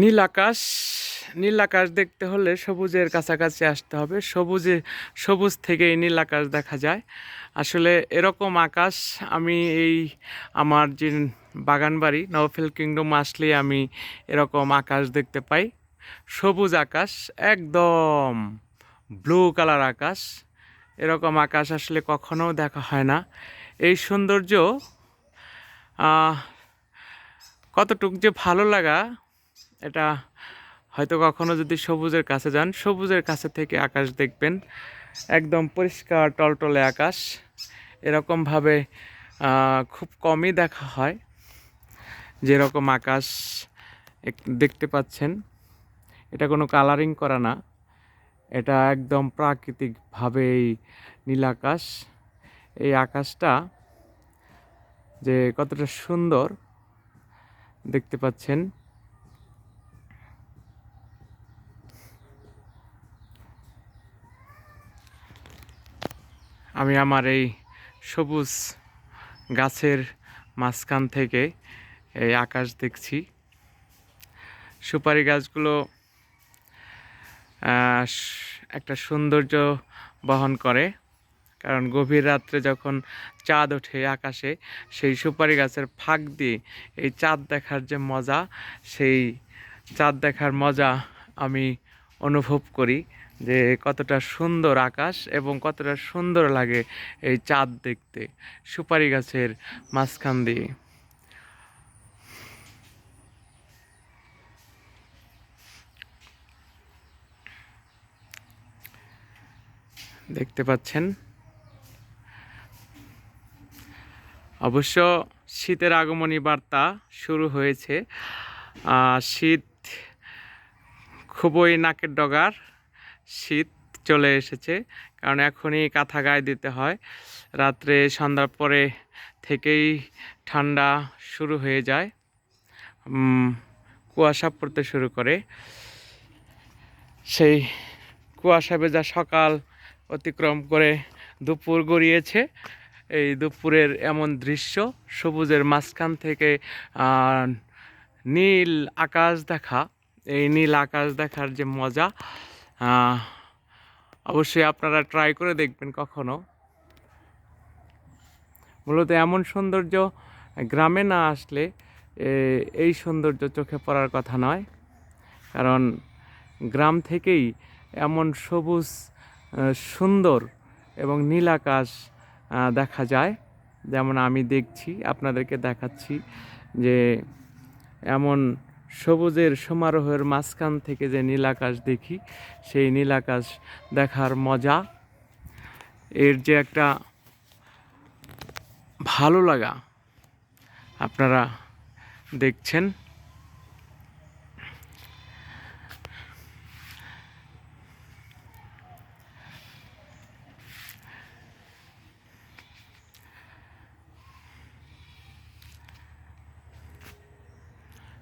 নীল আকাশ নীল আকাশ দেখতে হলে সবুজের কাছাকাছি আসতে হবে। সবুজে, সবুজ থেকেই নীল আকাশ দেখা যায়। আসলে এরকম আকাশ আমি এই আমার যে বাগান বাড়ি, নওফেল কিংডম আসলে আমি এরকম আকাশ দেখতে পাই। সবুজ আকাশ, একদম ব্লু কালার আকাশ। এরকম আকাশ আসলে কখনো দেখা হয় না। এই সৌন্দর্য কতটুক যে ভালো লাগা এটা হয়তো কখনো যদি সবুজের কাছে যান, সবুজের কাছে থেকে আকাশ দেখবেন। একদম পরিষ্কার টলটলে আকাশ। এরকমভাবে খুব কমই দেখা হয়। যেরকম আকাশ দেখতে পাচ্ছেন। এটা কোনো কালারিং করা না। এটা একদম প্রাকৃতিকভাবে এই নীল আকাশ। এই আকাশটা যে কতটা সুন্দর দেখতে পাচ্ছেন। আমি আমার এই সবুজ গাছের মাঝখান থেকে এই আকাশ দেখছি। সুপারি গাছগুলো একটা সৌন্দর্য বহন করে। কারণ গভীর রাত্রে যখন চাঁদ ওঠে আকাশে, সেই সুপারি গাছের ফাঁক দিয়ে এই চাঁদ দেখার যে মজা, সেই চাঁদ দেখার মজা আমি অনুভব করি যে কতটা সুন্দর আকাশ এবং কতটা সুন্দর লাগে এই চাঁদ দেখতে। সুপারি গাছের মাঝখান দিয়ে। দেখতে পাচ্ছেন? অবশ্য শীতের আগমনী বার্তা শুরু হয়েছে। শীত খুবই নাকের ডগার শীত চলে এসেছে, কারণ এখনই কাঁথা গায়ে দিতে হয়। রাত্রে সন্ধ্যার পরে থেকেই ঠান্ডা শুরু হয়ে যায়। কুয়াশা পড়তে শুরু করে। সেই কুয়াশা ভেজা সকাল অতিক্রম করে দুপুর গড়িয়েছে। এই দুপুরের এমন দৃশ্য, সবুজের মাঝখান থেকে নীল আকাশ দেখা। এই নীল আকাশ দেখার যে মজা অবশ্যই আপনারা ট্রাই করে দেখবেন কখনো। মূলত এমন সৌন্দর্য গ্রামে না আসলে এই সৌন্দর্য চোখে পড়ার কথা নয়। কারণ গ্রাম থেকেই এমন সবুজ সুন্দর এবং নীল আকাশ দেখা যায়। যেমন আমি দেখছি, আপনাদেরকে দেখাচ্ছি যে এমন সবুজের সমারোহের মাঝখান থেকে যে নীলাকাশ দেখি, সেই নীলাকাশ দেখার মজা। এর যে একটা ভালো লাগা আপনারা দেখছেন।